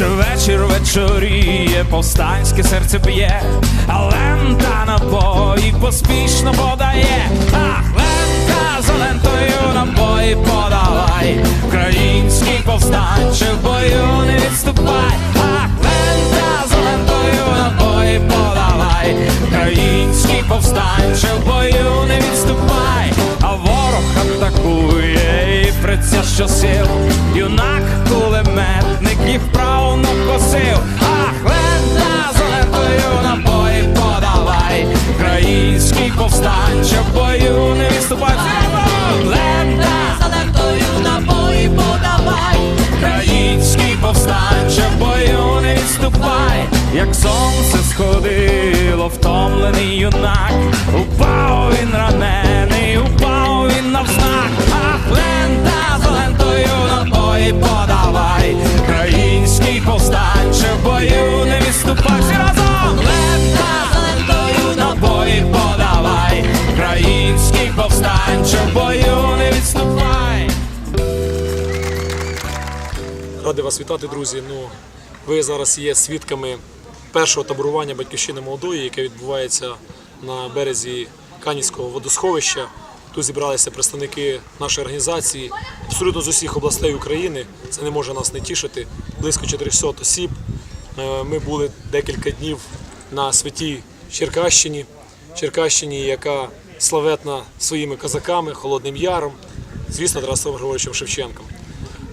Вже вечір вечоріє, повстанське серце б'є, а лента набої поспішно подає. Ах, лента за лентою набої подавай. Український повстанче в бою не відступай. Ах, лента за лентою набої подавай. Український повстанче в бою не відступай. А ворог атакує і приця щосил. Юнак кулеметник і косив. Ах, лента за лентою набої подавай. Український повстанче в бою не відступай. Лента за лентою подавай. Український повстанче в бою не відступай, як сонце сходило, втомлений юнак, упав він ранений, Радий вас вітати, друзі. Ну, ви зараз є свідками першого таборування батьківщини молодої, яке відбувається на березі Канівського водосховища. Тут зібралися представники нашої організації абсолютно з усіх областей України. Це не може нас не тішити. Близько 400 осіб. Е, Ми були декілька днів на святій Черкащині, Черкащині, яка славетна своїми козаками, Холодним Яром, звісно, Тарасом Григоровичем Шевченком.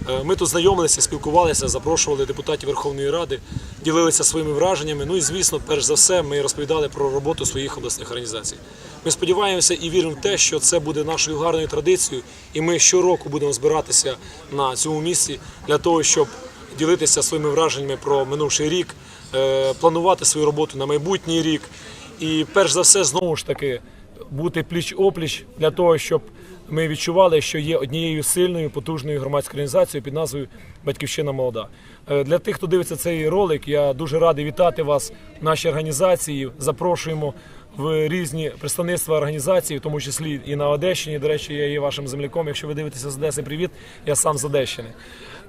Е, Ми тут знайомилися, спілкувалися, запрошували депутатів Верховної Ради, ділилися своїми враженнями. Ну і звісно, перш за все, ми розповідали про роботу своїх обласних організацій. Ми сподіваємося і віримо в те, що це буде нашою гарною традицією, і ми щороку будемо збиратися на цьому місці для того, щоб ділитися своїми враженнями про минувший рік, е, планувати свою роботу на майбутній рік. І перш за все, знову ж таки, бути пліч опліч для того, щоб ми відчували, що є однією сильною, потужною громадською організацією під назвою Батьківщина Молода. Е, Для тих, хто дивиться цей ролик, я дуже радий вітати вас в нашій організації. Запрошуємо в різні представництва організації, в тому числі і на Одещині. До речі, я є вашим земляком. Якщо ви дивитеся з Одеси, привіт, я сам з Одещини.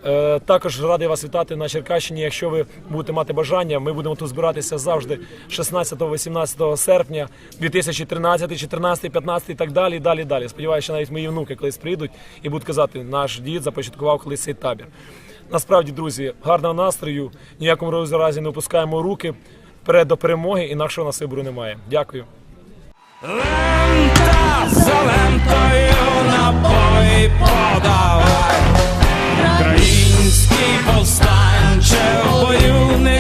Е, Також радий вас вітати на Черкащині. Якщо ви будете мати бажання, ми будемо тут збиратися завжди 16-18 серпня 2013, 14, 15 і так далі. Далі, далі. Сподіваюся, навіть мої внуки колись прийдуть і будуть казати, наш дід започаткував колись цей табір. Насправді, друзі, гарного настрою. Ніякому разі не опускаємо руки. Вперед до перемоги, інакшого нас вибору немає. Дякую. Лента за лентою набої подавай. Український повстанче бою не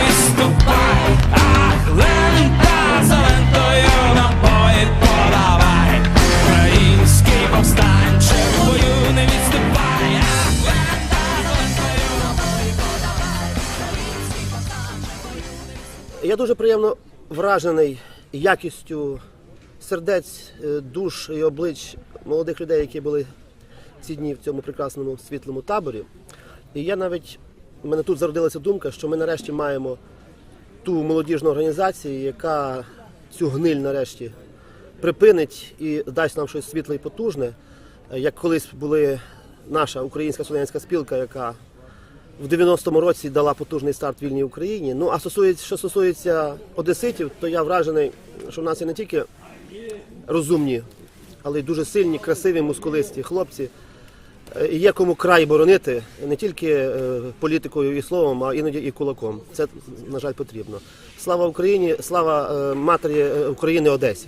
Я дуже приємно вражений якістю сердець, е, душ і облич молодих людей, які були ці дні в цьому прекрасному світлому таборі. І я навіть в мене тут зародилася думка, що ми нарешті маємо ту молодіжну організацію, яка цю гниль нарешті припинить і дасть нам щось світле і потужне, Е, як колись були наша українська студентська спілка, яка в 90-му році дала потужний старт вільній Україні. Ну а стосується, що стосується одеситів, то я вражений, що в нас є не тільки розумні, але й дуже сильні, красиві, мускулисті хлопці. Е, І є кому край боронити не тільки е, політикою і словом, а іноді і кулаком. Це, на жаль, потрібно. Слава Україні, слава е, матері України Одесі.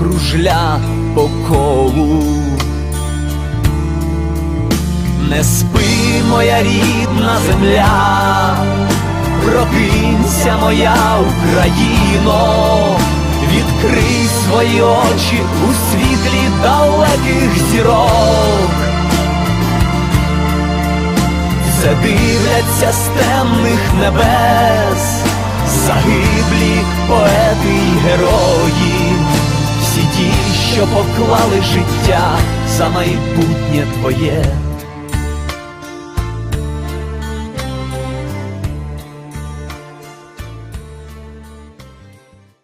кружля по колу. Не спи, моя рідна земля, Прокинься, моя Україно, відкрий свої очі у світлі далеких зірок. Все дивляться з темних небес, загиблі поети й герої, ті, що поклали життя за майбутнє твоє.